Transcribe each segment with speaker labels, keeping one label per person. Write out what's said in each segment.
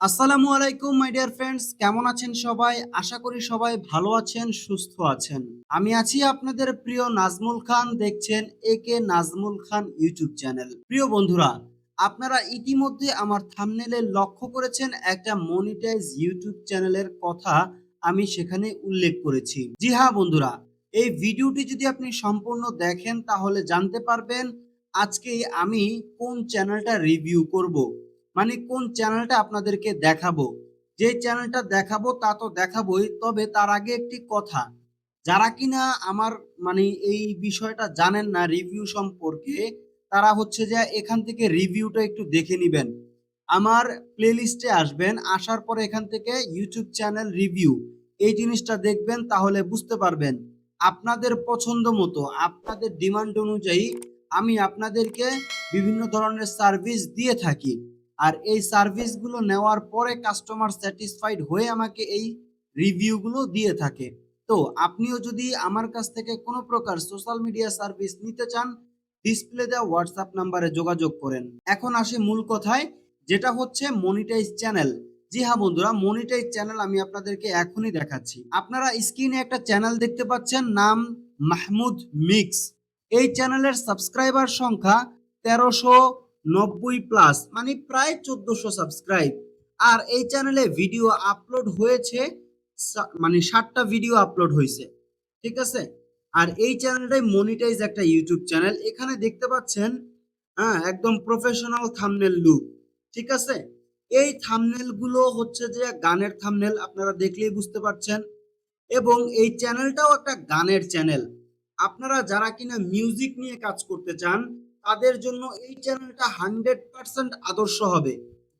Speaker 1: আসসালামু আলাইকুম মাই dear friends কেমন আছেন সবাই? আশা করি সবাই ভালো আছেন, সুস্থ আছেন। আমি আছি আপনাদের প্রিয় নাজমুল খান, দেখছেন A K Nazmul Khan YouTube channel. প্রিয় বন্ধুরা, আপনারা ইতিমধ্যে আমার থামনেলে লক্ষ্য করেছেন একটা মনিটাইজ ইউটিউব চ্যানেলের কথা আমি সেখানে উল্লেখ করেছি। জি হ্যাঁ বন্ধুরা, এই ভিডিওটি যদি আপনি সম্পূর্ণ দেখেন তাহলে জানতে পারবেন আজকে আমি কোন চ্যানেলটা রিভিউ করব। মানে কোন চ্যানেলটা আপনাদেরকে দেখাবো? যে চ্যানেলটা দেখাবো, তা তো দেখাবোই, তবে তার আগে একটি কথা। যারা কিনা আমার মানে এই বিষয়টা জানেন না রিভিউ সম্পর্কে, তারা হচ্ছে যে এখান থেকে রিভিউটা একটু দেখে নেবেন। আমার প্লেলিস্টে আসবেন, আসার পরে এখান থেকে ইউটিউব চ্যানেল রিভিউ এই জিনিসটা দেখবেন, তাহলে বুঝতে পারবেন। আপনাদের পছন্দ মতো, আপনাদের ডিমান্ড অনুযায়ী আমি আপনাদেরকে বিভিন্ন ধরনের সার্ভিস দিয়ে থাকি। আর এই সার্ভিসগুলো নেওয়ার পরে কাস্টমার স্যাটিসফাইড হয়ে আমাকে এই রিভিউগুলো দিয়ে থাকে। তো আপনিও যদি আমার কাছ থেকে কোনো প্রকার সোশ্যাল মিডিয়া সার্ভিস নিতে চান ডিসপ্লে দেওয়া হোয়াটসঅ্যাপ নাম্বারে যোগাযোগ করেন। এখন আসি মূল কথায়, যেটা হচ্ছে মনিটাইজ চ্যানেল জি হ্যাঁ বন্ধুরা মনিটাইজ চ্যানেল আমি আপনাদেরকে এখনই দেখাচ্ছি। আপনারা স্ক্রিনে একটা চ্যানেল দেখতে পাচ্ছেন, নাম মাহমুদ মিক্স। এই চ্যানেলের সাবস্ক্রাইবার সংখ্যা তেরোশো নব্বই প্লাস মানে প্রায় চোদ্দশো সাবস্ক্রাইব আর এই চ্যানেলে ভিডিও আপলোড হয়েছে মানে ষাটটা ভিডিও আপলোড হয়েছে, ঠিক আছে? আর এই চ্যানেলটাই মনিটাইজ একটা ইউটিউব চ্যানেল এখানে দেখতে পাচ্ছেন হ্যাঁ একদম প্রফেশনাল থামনেল লুক ঠিক আছে? এই থামনেলগুলো হচ্ছে যে গানের থামনেল আপনারা দেখলেই বুঝতে পারছেন। এবং এই চ্যানেলটাও একটা গানের চ্যানেল আপনারা যারা কিনা মিউজিক নিয়ে কাজ করতে চান তাদের জন্য এই চ্যানেলটা হান্ড্রেড পার্সেন্ট আদর্শ হবে।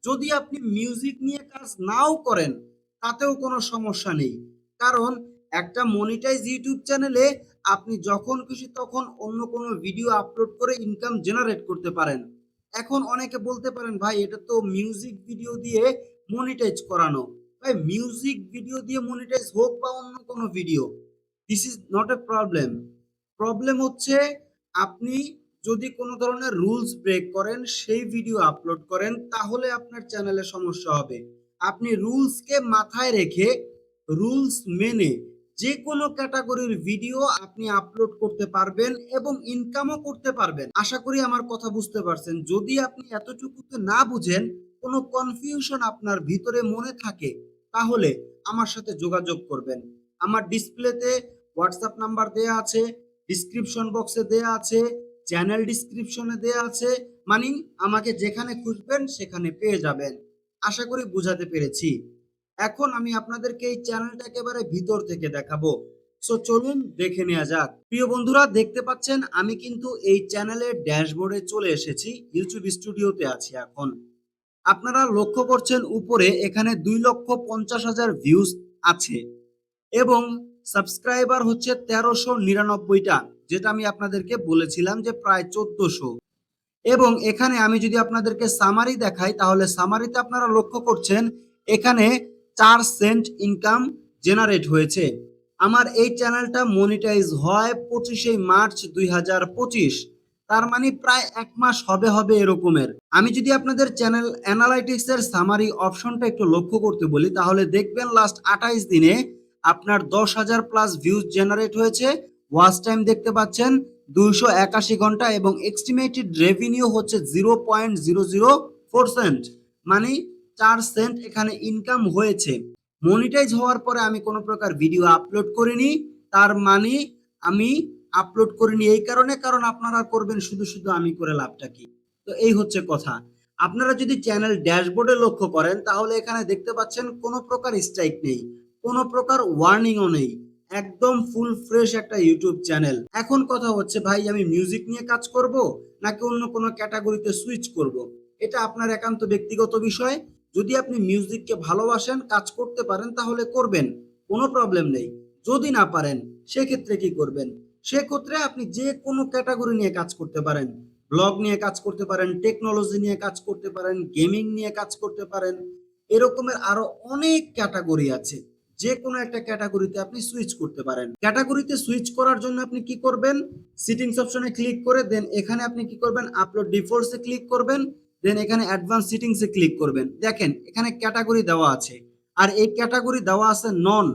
Speaker 1: যদি আপনি মিউজিক নিয়ে কাজ নাও করেন, তাতেও কোনো সমস্যা নেই। কারণ একটা মনিটাইজ ইউটিউব চ্যানেলে আপনি যখন খুশি তখন অন্য কোনো ভিডিও আপলোড করে ইনকাম জেনারেট করতে পারেন। এখন অনেকে বলতে পারেন, ভাই, এটা তো মিউজিক ভিডিও দিয়ে মনিটাইজ করানো। ভাই মিউজিক ভিডিও দিয়ে মনিটাইজ হোক বা অন্য কোনো video this is not a problem problem হচ্ছে আপনি যদি কোনো ধরনের রুলস ব্রেক করেন, সেই ভিডিও আপলোড করেন, তাহলে আপনার চ্যানেলে সমস্যা হবে। আপনি রুলসকে মাথায় রেখে রুলস মেনে যে কোনো ক্যাটাগরির ভিডিও আপনি আপলোড করতে পারবেন এবং ইনকামও করতে পারবেন। আশা করি আমার কথা বুঝতে পারছেন। যদি আপনি এতটুকুতে না বুঝেন, কোনো কনফিউশন আপনার ভিতরে মনে থাকে, তাহলে আমার সাথে যোগাযোগ করবেন। আমার ডিসপ্লেতে হোয়াটসঅ্যাপ নাম্বার দেয়া আছে ডিসক্রিপশন বক্সে দেয়া আছে চ্যানেল ডিসক্রিপশনে দেয়া আছে। মানে আমাকে যেখানে খুঁজবেন, সেখানে পেয়ে যাবেন। আশা করি বুঝাতে পেরেছি। এখন আমি আপনাদেরকে এই চ্যানেলটা একেবারে ভিতর থেকে দেখাবো। সো চলুন দেখে নেওয়া যাক। প্রিয় বন্ধুরা, দেখতে পাচ্ছেন, আমি কিন্তু এই চ্যানেলের ড্যাশবোর্ডে চলে এসেছি। ইউটিউব স্টুডিওতে আছি এখন। আপনারা লক্ষ্য করছেন, উপরে এখানে দুই লক্ষ পঞ্চাশ হাজার ভিউজ আছে। এবং সাবস্ক্রাইবার হচ্ছে তেরোশো নিরানব্বইটা। যেটা আমি আপনাদেরকে বলেছিলাম যে প্রায় চোদ্দশো। এবং এখানে আমি যদি আপনাদেরকে সামারি দেখাই, তাহলে সামারিতে আপনারা লক্ষ্য করছেন, এখানে চার সেন্ট ইনকাম জেনারেট হয়েছে। আমার এই চ্যানেলটা মনিটাইজ হয় পঁচিশে মার্চ দুই হাজার পঁচিশ। তার মানে প্রায় এক মাস হবে হবে এরকমের। আমি যদি আপনাদের চ্যানেল অ্যানালাইটিক্স এর সামারি অপশনটা একটু লক্ষ্য করতে বলি, তাহলে দেখবেন লাস্ট আঠাইশ দিনে আপনার দশ হাজার প্লাস ভিউজ জেনারেট হয়েছে। ওয়াচ টাইম দেখতে পাচ্ছেন, দুইশো একাশি ঘণ্টা এবং এক্সটিমেটেড রেভিনিউ হচ্ছে zero point zero zero four cent মানে চার সেন্ট এখানে ইনকাম হয়েছে। মনিটাইজ হওয়ার পরে আমি কোনো প্রকার ভিডিও আপলোড করিনি, তার মানে আমি আপলোড করিনি এই কারণে, কারণ আপনারা করবেন শুধু শুধু আমি করে লাভটা কি? তো এই হচ্ছে কথা। আপনারা যদি চ্যানেল ড্যাশবোর্ডে লক্ষ্য করেন, তাহলে এখানে দেখতে পাচ্ছেন কোনো প্রকার স্ট্রাইক নেই, কোনো প্রকার ওয়ার্নিংও নেই। একদম ফুল ফ্রেশ একটা ইউটিউব চ্যানেল এখন কথা হচ্ছে, ভাই, আমি মিউজিক নিয়ে কাজ করব নাকি অন্য কোনো ক্যাটাগরিতে সুইচ করব? এটা আপনার একান্ত ব্যক্তিগত বিষয়। যদি আপনি মিউজিককে ভালোবাসেন, কাজ করতে পারেন, তাহলে করবেন, কোনো প্রবলেম নেই। যদি না পারেন, সেক্ষেত্রে কি করবেন? সেক্ষেত্রে আপনি যে কোনো ক্যাটাগরি নিয়ে কাজ করতে পারেন। ব্লগ নিয়ে কাজ করতে পারেন টেকনোলজি নিয়ে কাজ করতে পারেন গেমিং নিয়ে কাজ করতে পারেন, এরকমের আরও অনেক ক্যাটাগরি আছে। যে কোনো একটা ক্যাটাগরিতে আপনি সুইচ করতে পারেন। ক্যাটাগরিতে সুইচ করার জন্য আপনি কি করবেন? সিটিংস অপশনে ক্লিক করে দেন এখানে আপনি কি করবেন? আপলোড ডিফল্টসে ক্লিক করবেন দেন এখানে অ্যাডভান্স সিটিংসে ক্লিক করবেন। দেখেন, এখানে ক্যাটাগরি দেওয়া আছে। আর এই ক্যাটাগরি দেওয়া আছে নন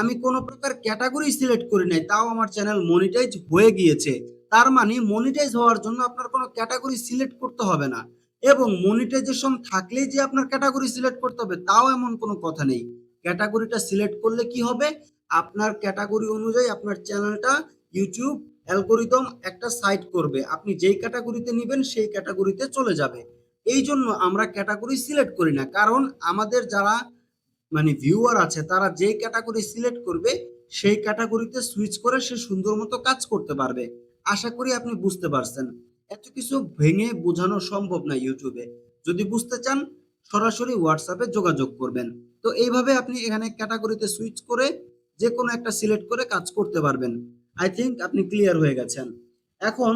Speaker 1: আমি কোনো প্রকার ক্যাটাগরি সিলেক্ট করি নাই, তাও আমার চ্যানেল মনিটাইজ হয়ে গিয়েছে। তার মানে মনিটাইজ হওয়ার জন্য আপনার কোনো ক্যাটাগরি সিলেক্ট করতে হবে না। এবং মনিটাইজেশন থাকলেই যে আপনার ক্যাটাগরি সিলেক্ট করতে হবে, তাও এমন কোনো কথা নেই। ক্যাটাগরিটা সিলেক্ট করলে কি হবে? আপনার ক্যাটাগরি অনুযায়ী আপনার চ্যানেলটা ইউটিউব অ্যালগোরিদম একটা সাইট করবে। আপনি যেই ক্যাটাগরিতে নেবেন সেই ক্যাটাগরিতে চলে যাবে। এই জন্য আমরা ক্যাটাগরি সিলেক্ট করি না। কারণ আমাদের যারা মানে ভিউয়ার আছে, তারা যেই ক্যাটাগরি সিলেক্ট করবে, সেই ক্যাটাগরিতে সুইচ করে সে সুন্দর মতো কাজ করতে পারবে। আশা করি আপনি বুঝতে পারছেন। এত কিছু ভেঙে বোঝানো সম্ভব না ইউটিউবে। যদি বুঝতে চান, সরাসরি হোয়াটসঅ্যাপে যোগাযোগ করবেন। তো এইভাবে আপনি এখানে ক্যাটাগরিতে সুইচ করে যে কোনো একটা সিলেক্ট করে কাজ করতে পারবেন। আই থিঙ্ক আপনি ক্লিয়ার হয়ে গেছেন। এখন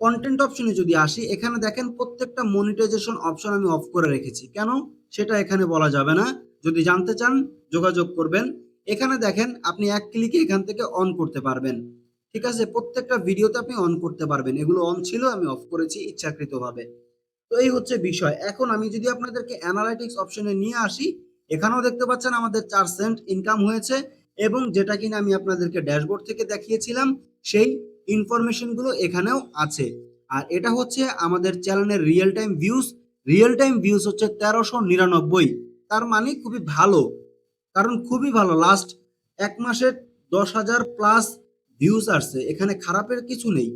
Speaker 1: কন্টেন্ট অপশনে যদি আসি, এখানে দেখেন প্রত্যেকটা মনিটাইজেশন অপশন আমি অফ করে রেখেছি। কেন? সেটা এখানে বলা যাবে না। যদি জানতে চান, যোগাযোগ করবেন। এখানে দেখেন আপনি এক ক্লিকে এখান থেকে অন করতে পারবেন। ঠিক আছে? প্রত্যেকটা ভিডিওতে আপনি অন করতে পারবেন। এগুলো অন ছিল, আমি অফ করেছি ইচ্ছাকৃতভাবে। তো এই হচ্ছে বিষয়। এখন আমি যদি আপনাদেরকে অ্যানালাইটিক্স অপশনে নিয়ে আসি এখানেও দেখতে পাচ্ছেন আমাদের চার সেন্ট ইনকাম হয়েছে এবং যেটা কিনা আমি আপনাদেরকে ড্যাশবোর্ড থেকে দেখিয়েছিলাম, সেই ইনফরমেশনগুলো এখানেও আছে। আর এটা হচ্ছে আমাদের চ্যানেলের real time views real time views হচ্ছে তেরোশো নিরানব্বই। তার মানে খুবই ভালো। কারণ খুবই ভালো। লাস্ট এক মাসে দশ হাজার প্লাস ভিউজ আসছে। এখানে খারাপের কিছু নেই।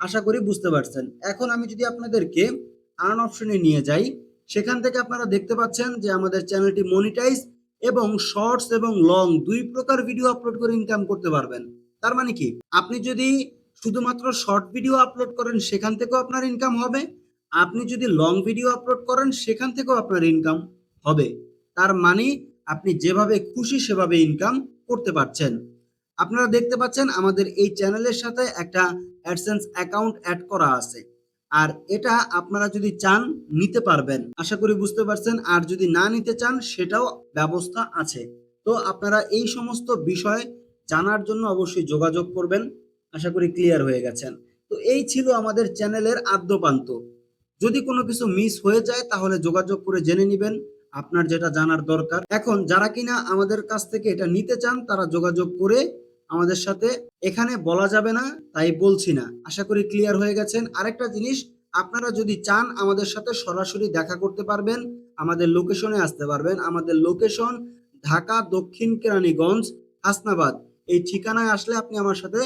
Speaker 1: আশা করি বুঝতে পারছেন। এখন আমি যদি আপনাদেরকে আর্ন অপশনে নিয়ে যাই সেখান থেকে আপনারা দেখতে পাচ্ছেন যে আমাদের চ্যানেলটি মনিটাইজ এবং শর্টস এবং লং দুই প্রকার ভিডিও আপলোড করে ইনকাম করতে পারবেন। তার মানে কি? আপনি যদি শুধুমাত্র শর্ট ভিডিও আপলোড করেন, সেখান থেকেও আপনার ইনকাম হবে। আপনি যদি লং ভিডিও আপলোড করেন, সেখান থেকেও আপনার ইনকাম হবে। তার মানে আপনি যেভাবে খুশি, সেভাবে ইনকাম করতে পারছেন। আপনারা দেখতে পাচ্ছেন আমাদের এই চ্যানেলের সাথে একটা অ্যাডসেন্স অ্যাকাউন্ট অ্যাড করা আছে। আর এটা আপনারা যদি চান, নিতে পারবেন। আশা করি বুঝতে পারছেন। আর যদি না নিতে চান, সেটাও ব্যবস্থা আছে। তো আপনারা এই সমস্ত বিষয় জানার জন্য অবশ্যই যোগাযোগ করবেন। আশা করি ক্লিয়ার হয়ে গেছেন। তো এই ছিল আমাদের চ্যানেলের আদ্যপান্ত। যদি কোনো কিছু মিস হয়ে যায়, তাহলে যোগাযোগ করে জেনে নেবেন। আপনার যেটা জানার দরকার। এখন যারা কিনা আমাদের কাছ থেকে এটা নিতে চান, তারা যোগাযোগ করে আমাদের সাথে। এখানে বলা যাবে না, তাই বলছি না। আশা করি ক্লিয়ার হয়ে গেছেন। আরেকটা জিনিস, আপনারা যদি চান আমাদের সাথে সরাসরি দেখা করতে পারবেন, আমাদের লোকেশনে আসতে পারবেন। আমাদের লোকেশন ঢাকা দক্ষিণ কেরানীগঞ্জ, হাসনাবাদ। এই ঠিকানায় আসলে আপনি আমার সাথে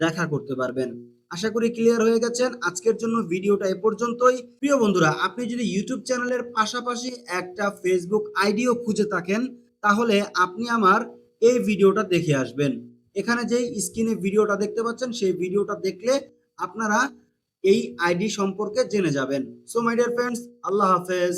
Speaker 1: দেখা করতে পারবেন। আশা করি ক্লিয়ার হয়ে গেছেন। আজকের জন্য ভিডিওটা এ পর্যন্তই। প্রিয় বন্ধুরা, আপনি যদি ইউটিউব চ্যানেলের পাশাপাশি একটা ফেসবুক আইডিও খুঁজে থাকেন, তাহলে আপনি আমার এই ভিডিওটা দেখে আসবেন। এখানে যে স্ক্রিনে ভিডিওটা দেখতে পাচ্ছেন, সেই ভিডিওটা দেখলে আপনারা এই আইডি সম্পর্কে জেনে যাবেন। সো মাই ডিয়ার ফ্রেন্ডস আল্লাহ হাফেজ।